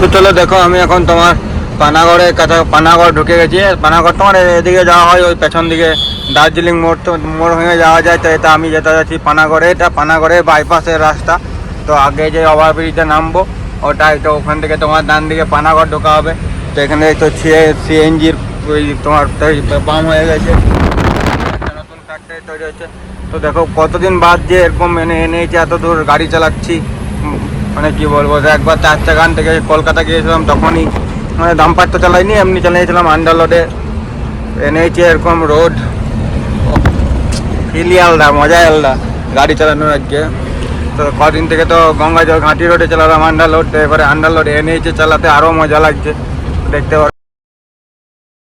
তো চলো, দেখো, আমি এখন তোমার পানাগড়ের কাছে পানাগড় ঢুকে গেছি। পানাগড় তোমার এদিকে যাওয়া হয়, ওই পেছন দিকে দার্জিলিং মোড় তো মোড় হয়ে যাওয়া যায়, তো এটা আমি যেতে যাচ্ছি পানাগড়ে। এটা পানাগড়ের বাইপাসের রাস্তা। তো আগে যে ওভারব্রিজে নামবো ওটাই তো ওখান থেকে তোমার ডান দিকে পানাগড় ঢোকা হবে। তো এখানে তো সিএনজির ওই তোমার পাম্প হয়ে গেছে। নতুন ফ্যাক্টরি তৈরি হচ্ছে। তো দেখো, কতদিন বাদ যে এরকম এনে এনেছে এত দূর গাড়ি চালাচ্ছি। মানে কি বলব একবার চার চাকান থেকে কলকাতা গিয়েছিলাম তখনই মানে দাম্পার তো চালাইনি, এমনি চালিয়েছিলাম আন্ডারলোডে। এনেছে এরকম রোড। ফিলি আলাদা, মজাই আলাদা, গাড়ি চালানোর আজকে। তো কদিন থেকে তো গঙ্গা জল ঘাঁটি রোডে চালালাম আন্ডারলোড, এবারে আন্ডারলোড এনেছে চালাতে আরও মজা লাগছে, দেখতে পারো।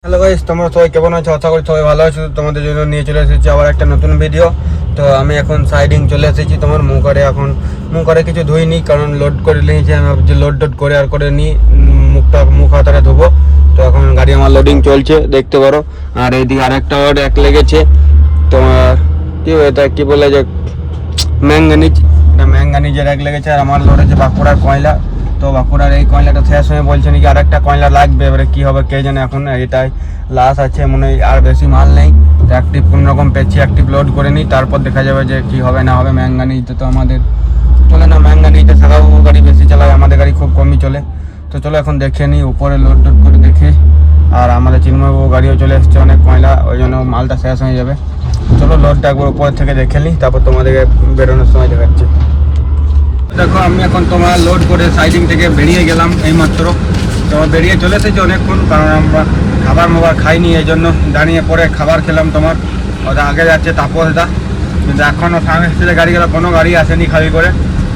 হ্যালো গাইস তোমরা সবাই কেমন আছো? আশা করি সবাই ভালো আছো, তোমাদের জন্য নিয়ে চলে এসেছি আবার একটা নতুন ভিডিও তো আমি এখন সাইডিং চলে এসেছি তোমার মুখরে এখন। মুখরে কিছু ধুইনি, কারণ লোড করে নিয়েছি। আমি ভাবছি লোড টোড করে আর করে নিই মুখটা মুখ হাতাটা ধোবো। তো এখন গাড়ি আমার লোডিং চলছে, দেখতে পারো। আর এইদিকে আরেকটা ওর এক লেগেছে। তোমার কি এটা কি বলে যে ম্যাঙ্গানিজ এটা ম্যাঙ্গানিজের এক লেগেছে, আর আমার লোড আছে বাঁকুড়ার কয়লা। তো বাঁকুড়ার এই কয়লাটা শেষ হয়ে বলছে নাকি আর একটা কয়লা লাগবে, এবারে কি হবে কে জানে এখন এটাই লাশ আছে, মনে হয় আর বেশি মাল নেই। তো অ্যাক্টিভ কোনো রকম পেছি অ্যাক্টিভ লোড করে নিই, তারপর দেখা যাবে যে কি হবে না হবে ম্যাঙ্গানিজতে তো আমাদের চলে না ম্যাঙ্গানিজতে সাদাবাবু গাড়ি বেশি চালায়, আমাদের গাড়ি খুব কমই চলে। তো চলো এখন দেখে নিই, উপরে লোড টোড করে দেখি। আর আমাদের চিন্ময়বাবু গাড়িও চলে এসছে, অনেক কয়লা ওই জন্য মালটা শেষ হয়ে যাবে। চলো লোডটা একবার উপর থেকে দেখে নিই, তারপর তোমাদেরকে বেরোনোর সময় দেখাচ্ছি। দেখো, আমি এখন তোমার লোড করে সাইডিং থেকে বেরিয়ে গেলাম এইমাত্র। তো বেরিয়ে চলে এসেছি অনেকক্ষণ, কারণ আমরা খাবার মাবার খাইনি এই জন্য দাঁড়িয়ে পরে খাবার খেলাম তোমার। ওটা আগে যাচ্ছে তাপসদা কিন্তু এখনও সামনে গাড়ি গেলে, কোনো গাড়ি আসেনি খালি করে।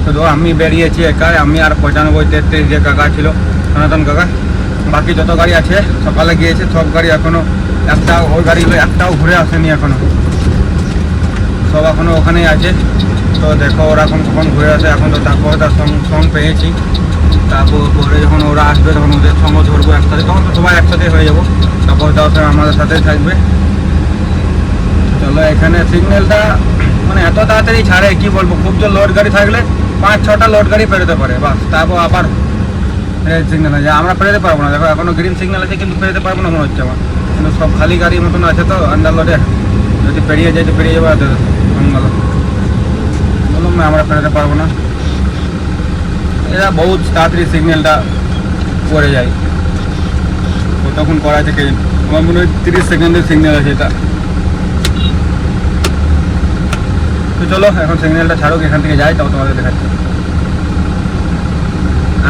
শুধু আমি বেরিয়েছি একাই, আমি আর পঁচানব্বই, তেত্রিশ যে কাকা ছিল, সনাতন কাকা। বাকি যত গাড়ি আছে, সকালে গিয়েছে, সব গাড়ি এখনও একটা ওই গাড়িগুলো একটাও ঘুরে আসেনি এখনও সব এখনও ওখানেই আছে। তো দেখো ওরা এখন কখন ঘুরে আসে, এখন তো তার সঙ্গ সঙ্গ পেয়েছি। তারপর পরে যখন ওরা আসবে, তখন ওদের সঙ্গ ধরবো একসাথে। তখন তো সবাই একসাথে হয়ে যাব। তারপর তাও আমাদের সাথেই থাকবে। চলো, এখানে সিগন্যালটা মানে এত তাড়াতাড়ি ছাড়ে, কি বলব? খুব জোর লোড গাড়ি থাকলে পাঁচ, ছটা লোড গাড়ি পেরোতে পারে। বাস, তারপর আবার রেড সিগন্যাল আছে। আমরা পেরোতে পারব না। দেখো, এখনও গ্রিন সিগন্যাল আছে কিন্তু পেরোতে পারব না মনে হচ্ছে আমার। কিন্তু সব খালি গাড়ির মতন আছে তো আন্ডার লোডে যদি পেরিয়ে যায়, তো পেরিয়ে যাব আমরা পেরোতে পারব না। এরা বহুত তাড়াতাড়ি সিগন্যালটা করে যায়। কতক্ষণ করা আছে কে জানে। আমার মনে হয় তিরিশ সেকেন্ডের সিগন্যাল আছে এটা। তো চলো, এখন সিগন্যালটা ছাড়ুক, এখান থেকে যাই, তাও তোমাদের দেখাচ্ছি।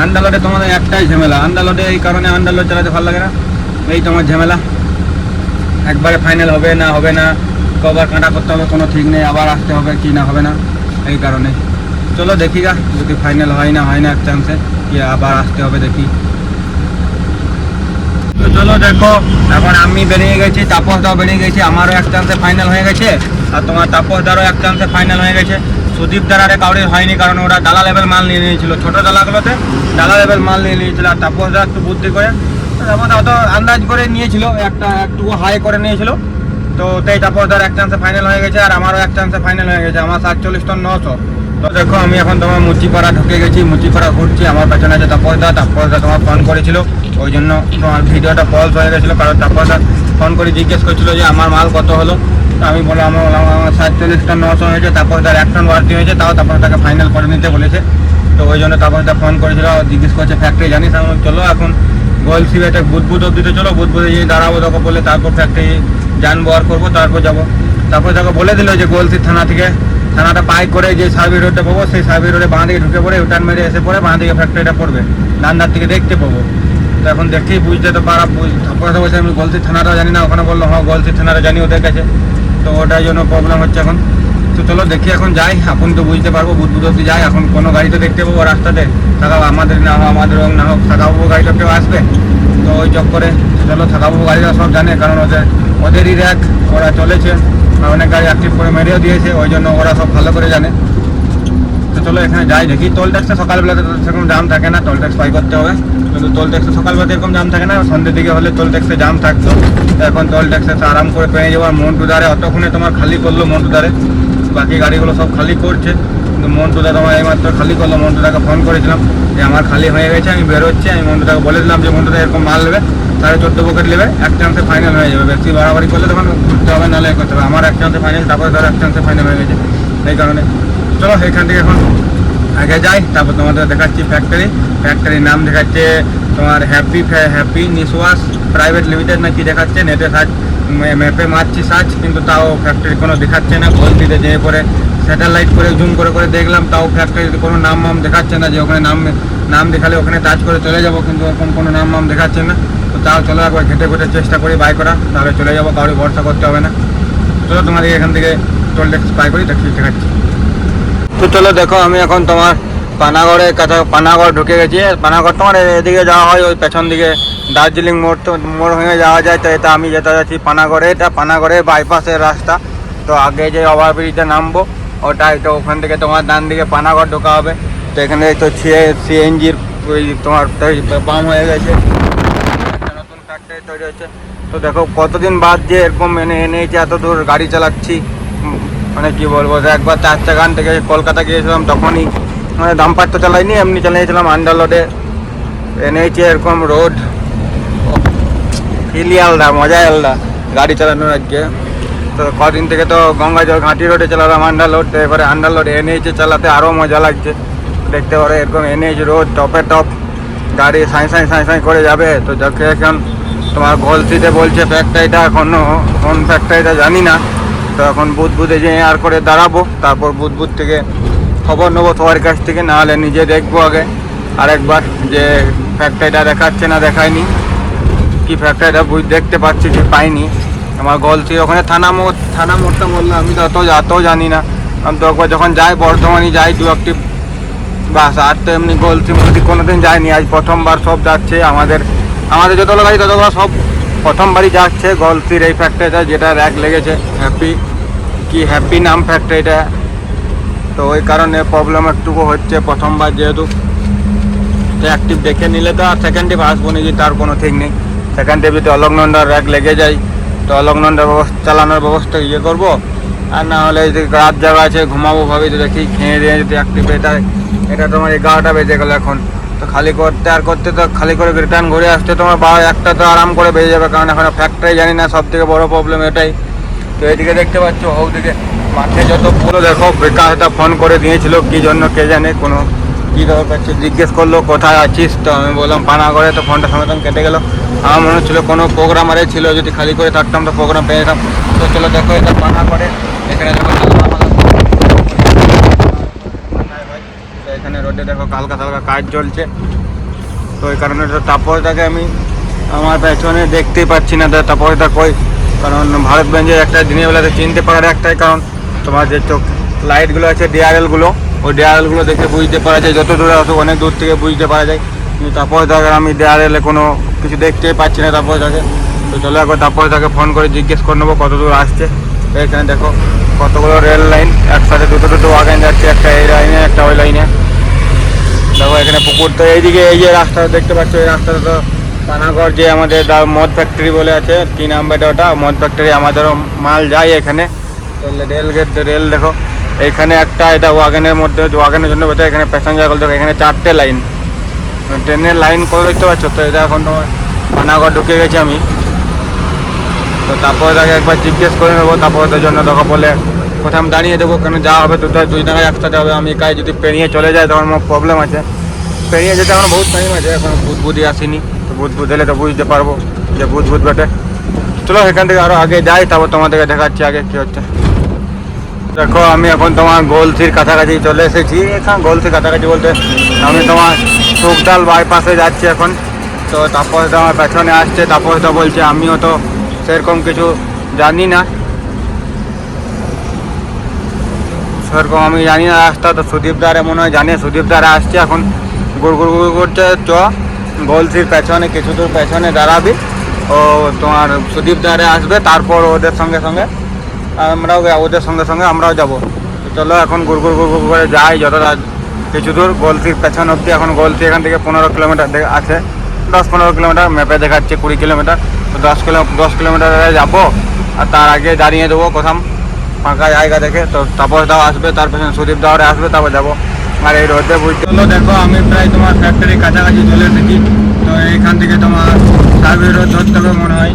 আন্ডালোডে তোমাদের একটাই ঝামেলা। আন্ডালোডে এই কারণে আন্ডালোড চালাতে ভালো লাগে না। এই তোমার ঝামেলা। একবারে ফাইনাল হবে না হবে না। কবার কাঁটা করতে হবে, কোনো ঠিক নেই। আবার আসতে হবে কি না হবে না, এই কারণে। চলো দেখি গা যদি ফাইনাল হয় না হয় না এক চান্সে কি আবার আসতে হবে দেখি। তো চলো দেখো, এখন আমি বেরিয়ে গেছি, তাপসদাও বেরিয়ে গেছি, আমারও এক চান্সে ফাইনাল হয়ে গেছে, আর তোমার তাপসদারও এক চান্সে ফাইনাল হয়ে গেছে। সুদীপ দারারে কাউরির হয়নি, কারণ ওরা ডালা লেভেল মাল নিয়ে নিয়েছিল, ছোটো ডালাগুলোতে ডালা লেভেল মাল নিয়ে নিয়েছিল, আর তাপসদা একটু বুদ্ধি করে আমাদের অত আন্দাজ করে নিয়েছিল, একটা একটু হাই করে নিয়েছিল। তো তাই তাপসদার এক চান্সে ফাইনাল হয়ে গেছে, আর আমারও এক চান্সে ফাইনাল হয়ে গেছে, আমার সাতচল্লিশ টন নশো। তো দেখো, আমি এখন তোমার মুচিপাড়া ঢুকে গেছি। মুচিপাড়া ঘুরছি, আমার পেছনে আছে তাপসদা। তাপসদা তোমার ফোন করেছিল, ওই জন্য তোমার ভিডিওটা ফলস হয়ে গেছিল, কারণ তাপসদা ফোন করে জিজ্ঞেস করছিল যে আমার মাল কত হলো। তো আমি বললাম, আমার আমার সাতচল্লিশ টন নশো হয়েছে, তাপসদার এক টন বাড়তি হয়েছে, তাও তাপসদাকে ফাইনাল করে নিতে বলেছে। তো ওই জন্য তাপসদা ফোন করেছিল জিজ্ঞেস করছে ফ্যাক্টরি জানিস? আমি চলো এখন গোল সিবেটে বুধবুধ অব্দিতে চলো বুধবুধে গিয়ে দাঁড়াবো তখন বলে তারপর ফ্যাক্টরি জানব, আর করব, তারপর যাব। তারপর তাকে বলে দিল যে গোলসি থানা থেকে থানাটা পাই করে যে সার্ভি রোডটা পাবো, সেই সার্ভি রোডে বাঁ দিকে ঢুকে পড়ে ইউটার্ন মেরে এসে পড়ে বাঁ দিকে ফ্যাক্টরিটা পড়বে। ডান্ডার থেকে দেখতে পাবো। তো এখন দেখেই বুঝতে তো পারা তো বলছে, আমি গলসি থানাটা জানি না, ওখানে বলল হ্যাঁ গলসি থানাটা জানি, ওদের কাছে। তো ওটার জন্য প্রবলেম হচ্ছে এখন। তো চলো, দেখি এখন যাই, এখন তো বুঝতে পারব বুধ বুধ অব্দি যাই, এখন কোনো গাড়ি তো দেখতে পাবো রাস্তাতে। থাকাবো আমাদের না হোক, আমাদের হোক, না হোক থাকাবো গাড়িটা কেউ আসবে। তো ওই চক্করে, চলো থাকাবো গাড়িটা সব জানে, কারণ ওদের ওদেরই র্যাক ওরা চলেছে। অনেক গাড়ি অ্যাক্টিভ করে মেরেও দিয়েছে, ওই জন্য ওরা সব ভালো করে জানে। তো চলো এখানে যাই, দেখি টোল ট্যাক্সে সকালবেলাতে সেরকম জাম থাকে না টোল ট্যাক্স পাই করতে হবে। কিন্তু টোল ট্যাক্সে সকালবেলাতে এরকম জাম থাকে না, সন্ধ্যের দিকে হলে টোল ট্যাক্সে জাম থাকতো। এখন টোল ট্যাক্সে আরাম করে পেয়ে যাব, আর মন্টু ধারে অতক্ষণে তোমার খালি করল মন্টু ধারে বাকি গাড়িগুলো সব খালি করছে। কিন্তু মন্টুদা তোমার এইমাত্র খালি করল মন্টুদাকে ফোন করেছিলাম যে আমার খালি হয়ে গেছে, আমি বেরোচ্ছি, আমি মন্টুদাকে বলে দিলাম যে মন্টুদা এরকম মাল নেবে। সাড়ে চোদ্দ পকেট নেবে, এক চান্সে ফাইনাল হয়ে যাবে। বেশি বাড়াবাড়ি করলে তখন ঘুরতে হবে, নাহলে করতে হবে। আমার এক চান্সে ফাইনাল তারপরে ধর এক চান্সে ফাইনাল হয়ে গেছে। এই কারণে। চলো, এখান থেকে এখন আগে যাই, তারপর তোমাদের দেখাচ্ছি ফ্যাক্টরি ফ্যাক্টরির নাম দেখাচ্ছে তোমার হ্যাপি হ্যাপি নিসওয়াস প্রাইভেট লিমিটেড না কি দেখাচ্ছে? নেটে সার্চ ম্যাপে মারছি সার্চ কিন্তু তাও ফ্যাক্টরি কোনো দেখাচ্ছে না। ভর্তিতে যেয়ে পরে স্যাটেলাইট করে জুম করে করে দেখলাম, তাও ফ্যাক্টরিতে কোনো নাম মাম দেখাচ্ছে না যে ওখানে নাম নাম দেখালে ওখানে টাচ করে চলে যাব, কিন্তু ওরকম কোনো নাম মাম দেখাচ্ছে না। তাও চলো একবার ঘেটে ঘেটে চেষ্টা করি বাই করা, তাহলে চলে যাব কাউরি ভরসা করতে হবে না। চলো তোমাদের এখান থেকে টোল ট্যাক্স পাই করি দেখি দেখাচ্ছি। তো চলো দেখো, আমি এখন তোমার পানাগড়ের কাছে পানাগড় ঢুকে গেছি। পানাগড় তোমার এদিকে যাওয়া হয়, ওই পেছন দিকে দার্জিলিং মোড় তো, মোড় হয়ে যাওয়া যায় তো এটা আমি যেতে যাচ্ছি পানাগড়ে। এটা পানাগড়ের বাইপাসের রাস্তা। তো আগে যে ওভারব্রিজে নামবো, ওটাই তো ওখান থেকে তোমার ডান দিকে পানাগড় ঢোকা হবে। তো এখানে তো সিএনজির ওই তোমার বাম হয়ে গেছে। তৈরি তো দেখো, কতদিন বাদ যে এরকম এনে এনেছে এত দূর গাড়ি চালাচ্ছি মানে কি বলব একবার চার থেকে কলকাতা গিয়েছিলাম তখনই মানে ডাম্পার তো চালাইনি, এমনি চালিয়েছিলাম আন্ডারলোডে এনেছে এরকম রোড ফিলি আলাদা মজা আলাদা গাড়ি চালানোর আজকে। তো কদিন থেকে তো গঙ্গা জল ঘাটি রোডে চালালাম আন্ডারলোড এবারে আন্ডারলোড এনেছে চালাতে আরও মজা লাগছে। দেখতে পারো এরকম এনেছ রোড টপে টপ গাড়ি সাঁই সাঁই সাঁই সাঁই করে যাবে, তো যাকে, এখন তোমার গলসিতে বলছে ফ্যাক্টরিটা এখনও কোন ফ্যাক্টরিটা জানি না। তো এখন বুধ বুধে যে আর করে দাঁড়াবো, তারপর বুধ বুধ থেকে খবর নেব তোমার কাছ থেকে, নাহলে নিজে দেখব আগে। আরেকবার যে ফ্যাক্টরিটা দেখাচ্ছে না দেখায়নি, কি ফ্যাক্টরিটা বুঝ, দেখতে পাচ্ছি যে পাইনি। আমার গলসি ওখানে থানা মোড় থানা মোড়টা বললাম, আমি তো অত জানি না। আমি তো একবার যখন যাই বর্ধমানই যাই, দু একটি বাস। আর তো এমনি গলসি মুলসি কোনোদিন যায়নি আজ প্রথমবার সব যাচ্ছে আমাদের আমাদের যতগুলো গাড়ি ততগুলো সব প্রথমবারই যাচ্ছে গলসির এই ফ্যাক্টরিটা যেটা র্যাক লেগেছে হ্যাপি কি হ্যাপি নাম ফ্যাক্টরিটা তো ওই কারণে প্রবলেম একটুকু হচ্ছে প্রথমবার যেহেতু। অ্যাক্টিভ দেখে নিলে তো আর সেকেন্ড টিপ আসব যে তার কোনো ঠিক নেই। সেকেন্ড টিপ যদি র্যাক লেগে যায়। তো অলকনন্দার ব্যবস্থা, চালানোর ব্যবস্থা ইয়ে করব। আর না হলে যদি রাত জায়গা আছে, ঘুমাবো ভাবি, তো দেখি খেয়ে দিয়ে যদি অ্যাক্টিভ এটা এটা তোমার এগারোটা বেজে গেলো এখন। তো খালি করতে আর করতে তো খালি করে রিটার্ন ঘুরে আসতে তোমার বা একটা তো আরাম করে বেজে যাবে, কারণ এখন ফ্যাক্টরি জানি না সব থেকে বড় প্রবলেম এটাই। তো এদিকে দেখতে পাচ্ছ, ওদিকে মাঠে যত পুরো দেখো বিকাশটা ফোন করে দিয়েছিল, কি জন্য কে জানে কোনো কী দরকার জিজ্ঞেস করল, কোথায় আছিস? তো আমি বললাম, পানা করে তো ফোনটা সঙ্গে কেটে গেলো। আমার মনে হচ্ছিল কোনো প্রোগ্রাম আরে ছিল, যদি খালি করে থাকতাম তো প্রোগ্রাম পেয়ে যেতাম। তো চলো দেখো, এটা পানা করে এখানে দেখো তো এখানে রোডে দেখো কালকা হালকা কাজ চলছে। তো ওই কারণে তাপসটাকে আমি আমার পেছনে দেখতেই পাচ্ছি না। তাপসটা কই? কারণ ভারত বেঞ্জের একটা দিনের বেলাতে চিনতে পারার একটাই কারণ, তোমার যে চোখ লাইটগুলো আছে ডিআরএলগুলো ওই ডিআরএলগুলো দেখে বুঝতে পারা যায়, যত দূরে আসো অনেক দূর থেকে বুঝতে পারা যায়। কিন্তু তাপসটাকে আমি ডিআরএলে কোনো কিছু দেখতেই পাচ্ছি না তাপসটাকে তো চলো একবার তাপসটাকে ফোন করে জিজ্ঞেস করে নেব কত দূর আসছে। এখানে দেখো কতগুলো রেল লাইন, একসাথে দুটো দুটো ওয়াগান যাচ্ছে, একটা এই লাইনে, একটা ওই লাইনে। দেখো, এখানে পুকুর তো এইদিকে, এই যে রাস্তাটা দেখতে পাচ্ছ, এই রাস্তাটা তো পানাগড় যে আমাদের মদ ফ্যাক্টরি বলে আছে তিন নাম্বারটা ওটা? মদ ফ্যাক্টরি আমাদেরও মাল যায় এখানে। রেল গেট, রেল দেখো, এখানে একটা, এটা ওয়াগনের মধ্যে, ওয়াগনের জন্য বোঝা এখানে প্যাসেঞ্জারগুলো দেখো, এখানে চারটে লাইন ট্রেনের লাইন করে দেখতে পাচ্ছ? তো এটা এখন তোমার পানাগড় ঢুকে গেছি আমি। তো তারপরে তাকে একবার জিজ্ঞেস করে নেব, তারপরে জন্য দেখো বলে কোথায় আমি দাঁড়িয়ে দেবো কেন যা হবে দুটো দুই জায়গায় একসাথে হবে, আমি একাই যদি পেরিয়ে চলে যায় তখন আমার প্রবলেম আছে। পেরিয়ে যেতে আমার বহুত টাইম আছে, এখন বুধ বুধই আসিনি, তো বুধ বুধ এলে তো বুঝতে পারব যে বুধ বুধ বেটে। চলো এখান থেকে আরও আগে যাই, তারপর তোমাদেরকে দেখাচ্ছি আগে কী হচ্ছে। দেখো, আমি এখন তোমার গোলসির কাছাকাছি চলে এসেছি। এখান গোলসির কাছাকাছি বলতে আমি তোমার সুকদাল বাইপাসে যাচ্ছি এখন। তো তাপসদা আমার পেছনে আসছে তাপসদা বলছে, আমিও তো সেরকম কিছু জানি না। সেরকম আমি জানি না রাস্তা, তো সুদীপ দ্বারে মনে হয় জানে, সুদীপ দ্বারা আসছে এখন, গুড় গুড় গুড় করছে, চ গোলসির পেছনে, কিছু দূর পেছনে দাঁড়াবি, ও তোমার সুদীপ দ্বারে আসবে, তারপর ওদের সঙ্গে সঙ্গে আমরাও ওদের সঙ্গে সঙ্গে আমরাও যাব। চলো এখন গুড় গুড় গুড় করে যাই যতটা কিছু দূর গোলসির পেছন অবধি, এখন গোলসি এখান থেকে পনেরো কিলোমিটার আছে, দশ পনেরো কিলোমিটার, ম্যাপে দেখাচ্ছে কুড়ি কিলোমিটার, তো দশ কিলো, দশ কিলোমিটারে যাব, আর তার আগে দাঁড়িয়ে দেবো কোথাও ফাঁকা জায়গা দেখে, তো তাপস দাও আসবে, তার পেছনে সুদীপ দাওয়ারে আসবে, তারপর যাব। আর এই রোদে বুঝতে হলো দেখো, আমি প্রায় তোমার ফ্যাক্টরি কাছাকাছি চলে এসেছি। তো এইখান থেকে তোমার সার্ভিস রোড ধরতে হবে মনে হয়।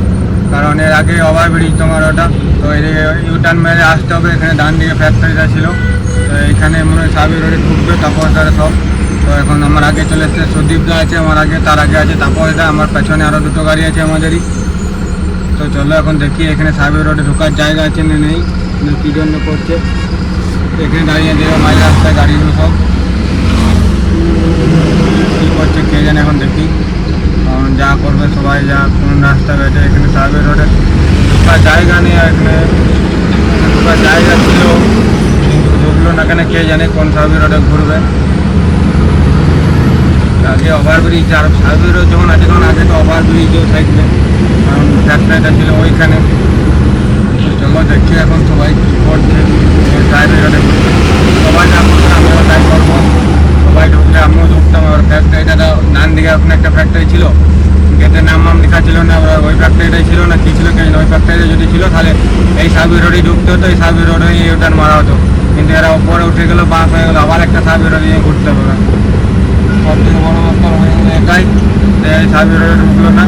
কারণ এর আগে ওভার ব্রিজ তোমার ওটা। তো এদিকে ইউটার্ন মেরে আসতে হবে, এখানে ডান দিকে ফ্যাক্টরিটা ছিল। তো এখানে মনে হয় সার্ভিস রোডে ঢুকবে তারপর তারা সব। তো এখন আমার আগে চলে এসছে, সুদীপ দা আছে, আমার আগে, তার আগে আছে তারপর দা, আমার পেছনে আরও দুটো গাড়ি আছে আমাদেরই। তো চলো এখন দেখি, এখানে সার্ভিস রোডে ঢোকার জায়গা আছে না নেই। না কী জন্য করছে এখানে দাঁড়িয়ে দেবে মাঝ রাস্তায় গাড়িগুলো সব। কী করছে কে জানে এখন দেখি। কারণ যা করবে সবাই যা কোন রাস্তা বেটে এখানে সার্ভে রোডে। ঢোকার জায়গা নেই আর এখানে ঢোকার জায়গা ছিল। ঢুকলো না কেন কে জানে কোন সার্ভিস রোডে ঘুরবে। আগে ওভারব্রিজ, আর সার্ভিস রোড যখন আছে তখন আগে তো ওভারব্রিজও থাকবে। কারণ ফ্যাক্টরিটা ছিল ওইখানে। চলো দেখছি এখন সবাই কী করছে সার্ভিস রোডে সবাই যা করছে, আমিও তাই করব। সবাই ঢুকলে আমিও ঢুকতাম। আর ফ্যাক্টরিটা ডান দিকে ওখানে একটা ফ্যাক্টরি ছিল। গেটের নাম নাম লেখা ছিল না ওই ফ্যাক্টরিটাই ছিল না, কী ছিল কেন ওই ফ্যাক্টরি যদি ছিল, তাহলে এই সার্ভিস রোডেই ঢুকতে হতো, এই সার্ভিস রোডে ইউটার্ন মারা হতো। কিন্তু এরা উপরে উঠে গেলো, বাস হয়ে গেলো, আবার একটা সার্ভিস রোডে নিয়ে ঘুরতে হবে সব থেকে বড় ব্যাপার হয়ে গেলো এটাই এই সার্ভিস রোডে ঢুকলো না।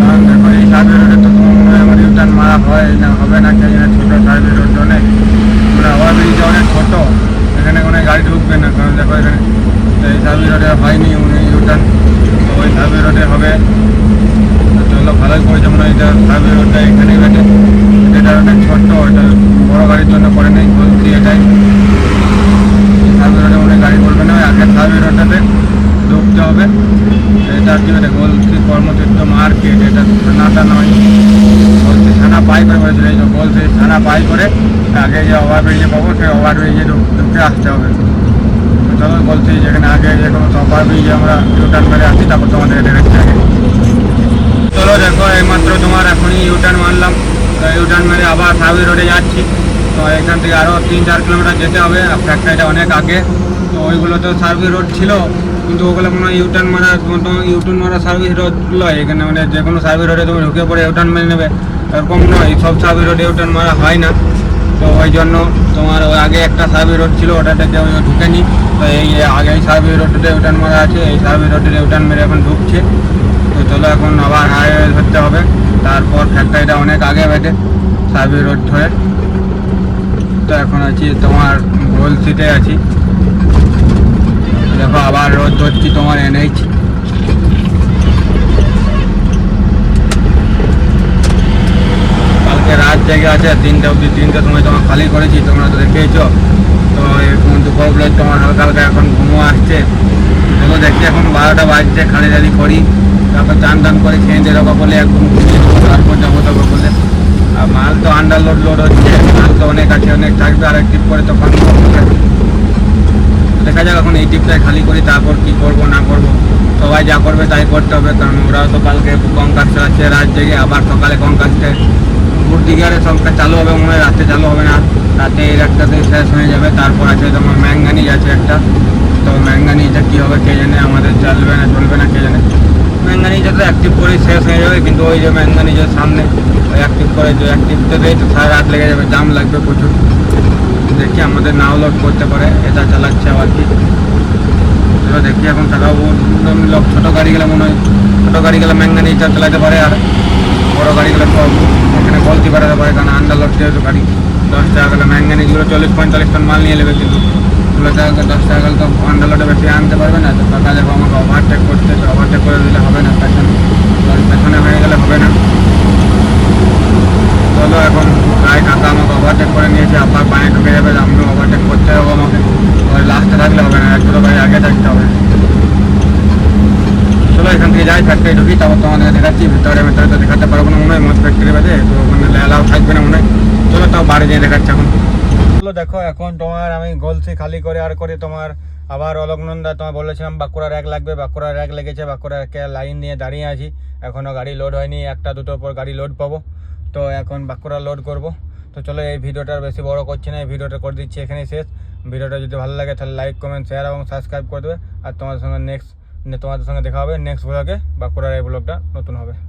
কারণ দেখো, এই সার্ভিস রোডে মারা হয়, না হবে না কে জানে ছোটো সার্ভিস রোড অনেক মানে ওভার ব্রিজ অনেক ছোটো, এখানে কোনো গাড়ি ঢুকবে না, কারণ দেখো এখানে এই সার্ভিস রোডে হয়নি, উনি ইউটার্ন ওই সার্ভিস রোডে হবে। চলো, ভালোই করেছে, মনে হয় এটা সার্ভিস রোডটা এখানে বেটে এটা অনেক ছোট্ট এটা বড় গাড়ির জন্য করে নেই, বলছি এটাই। সার্ভিস রোডে মনে গাড়ি করবে না, ওই আগের সার্ভিস রোডটাতে ঢুকতে হবে। এটা কি বলে গোলসি কর্মতীর্থ মার্কেট, এটা থানাটা নয়। করে এই যে বলছি থানা পাই করে, আগে যে ওভার ব্রিজে পাবো, সেই ওভার ব্রিজে ঢুকে আসতে হবে। চলো বলছি, যেখানে আগে যে কোনো ওভার ব্রিজে আমরা ইউটার্ন মেরে আসি, তারপর তোমাদের দেখাচ্ছি আগে। চলো দেখো, এইমাত্র তোমার এখনই ইউটার্ন মারলাম। ইউটার্ন মেরে আবার সার্ভিস রোডে যাচ্ছি। তো এখান থেকে আরও তিন চার কিলোমিটার যেতে হবে ফ্যাক্টরিটা অনেক আগে। তো ওইগুলো তো সার্ভিস রোড ছিল, কিন্তু ওগুলো কোনো ইউটার্ন মারা ইউটার্ন মারা সার্ভিস রোড নয়। এখানে মানে যে কোনো সার্ভিস রোডে তুমি ঢুকে পড়ে ইউটার্ন মেরে নেবে। এরকম নয়, সব সার্ভিস রোডে ইউটার্ন মারা হয় না। তো ওই জন্য তোমার ওই আগে একটা সার্ভিস রোড ছিল, ওটাতে কেউ ঢুকেনি। তো এই আগে এই সার্ভিস রোডটাতে ইউটার্ন মারা আছে, এই সার্ভিস রোডে ইউটার্ন মেরে এখন ঢুকছে। তো চলো এখন আবার হাইওয়ে ধরতে হবে। তারপর ফ্যাক্টরিটা অনেক আগে বেটে সার্ভিস রোড ধরে। তো এখন আছি তোমার গোল সিটে আছি। দেখো আবার রোদ ধরছি তোমার এনেছি কালকে রাত জেগে আছে, তিনটে অবধি তিনটের সময় তোমার খালি করেছি, তোমরা তো দেখেইছো। তো এখন দুপুরবেলায় তোমার হালকা হালকা এখন ঘুমো আসছে। চলো দেখছি এখন বারোটা বাজছে, খালি দালি করি। তারপর চান টান করে খেয়ে দিয়ে দেবো বলে একদম তারপর যাব যাব বলে। আর মাল তো আন্ডার লোড লোড হচ্ছে, মাল তো অনেক আছে, অনেক থাকবে, আর এক টিপ করে তখন দেখা যাক এখন এই টিপটাই খালি করি, তারপর কি করব, না করব। সবাই যা করবে তাই করতে হবে, কারণ ওরাও তো কালকে কম কাজ চালাচ্ছে রাত জেগে আবার সকালে কাজটা বুটদিগারে সব চালু হবে, মনে হয় রাতে চালু হবে না। রাতে এর একটাতে শেষ হয়ে যাবে, তারপর আছে তোমার ম্যাঙ্গানিজ আছে একটা। তো ম্যাঙ্গানিজটা কী হবে কে জানে, আমাদের চলবে না চলবে না, কে জানে। ম্যাঙ্গানিজটা তো অ্যাক্টিভ করেই শেষ হয়ে যাবে, কিন্তু ওই যে ম্যাঙ্গানিজের সামনে ওই অ্যাক্টিভ করে যে অ্যাক্টিভ তো সারা রাত লেগে যাবে, জাম লাগবে প্রচুর। দেখি আমাদের নাও লোড করতে পারে, এটা চালাচ্ছে আবার কি। এবার দেখি এখন টাকা লোক ছোটো গাড়িগুলো মনে হয়, ছোটো গাড়িগুলো ম্যাঙ্গানিজটা চালাতে পারে আর বড়ো গাড়িগুলো সব বলতে পারে পারে কারণ আন্ডার লোড যেহেতু গাড়ি। দশ টাকা গেলে ম্যাঙ্গানিজগুলো চল্লিশ পঁয়তাল্লিশ টন মাল নিয়ে নেবে কিন্তু। ষোলো টাকা দশ টাকা গেলে তো আন্ডার লোডে বেশি আনতে পারবে না, তো যাব আমাকে ওভারটেক করতে ওভারটেক করে দিলে হবে না পেছনে পেছনে হয়ে গেলে হবে না। চলো এখন প্রায় কাকা আমাকে ওভারটেক করে নিয়েছে আবার পায়ে ঢুকে যাবে আমিও ওভারটেক করতে হবে আমাকে। লাস্টে থাকলে হবে না, একটু ভাই আগে থাকতে হবে। চলো, এখান থেকে যাই ফ্যাক্টরি ঢুকি, তারপর তোমাদের দেখাচ্ছি, ভিতরে ভিতরে তো দেখাতে পারব না মনে হয় মদ ফ্যাক্টরি বাজে, তো ওখানে অ্যালাউ থাকবে না মনে হয়। চলো, তাও বাড়ি যেয়ে দেখাচ্ছি এখন। চলো, দেখো, এখন তোমার আমি গলসি খালি করে, আর করে তোমার আবার অলকনন্দা, তোমার বলেছিলাম বাঁকুড়ার এক লাগবে, বাঁকুড়ার এক লেগেছে, বাঁকুড়ার একে লাইন নিয়ে দাঁড়িয়ে আছি। এখনও গাড়ি লোড হয়নি, একটা দুটোর পর গাড়ি লোড পাবো। তো এখন বাঁকুড়া লোড করব। তো চলো, এই ভিডিওটা বেশি বড় করছি না, এই ভিডিওটা করে দিচ্ছি এখানেই শেষ। ভিডিওটা যদি ভালো লাগে, তাহলে লাইক কমেন্ট শেয়ার এবং সাবস্ক্রাইব করে দেবে। আর তোমাদের সঙ্গে নেক্সট তোমাদের সঙ্গে দেখা হবে। নেক্সট ব্লগে বাঁকুড়ার এই ব্লগটা নতুন হবে।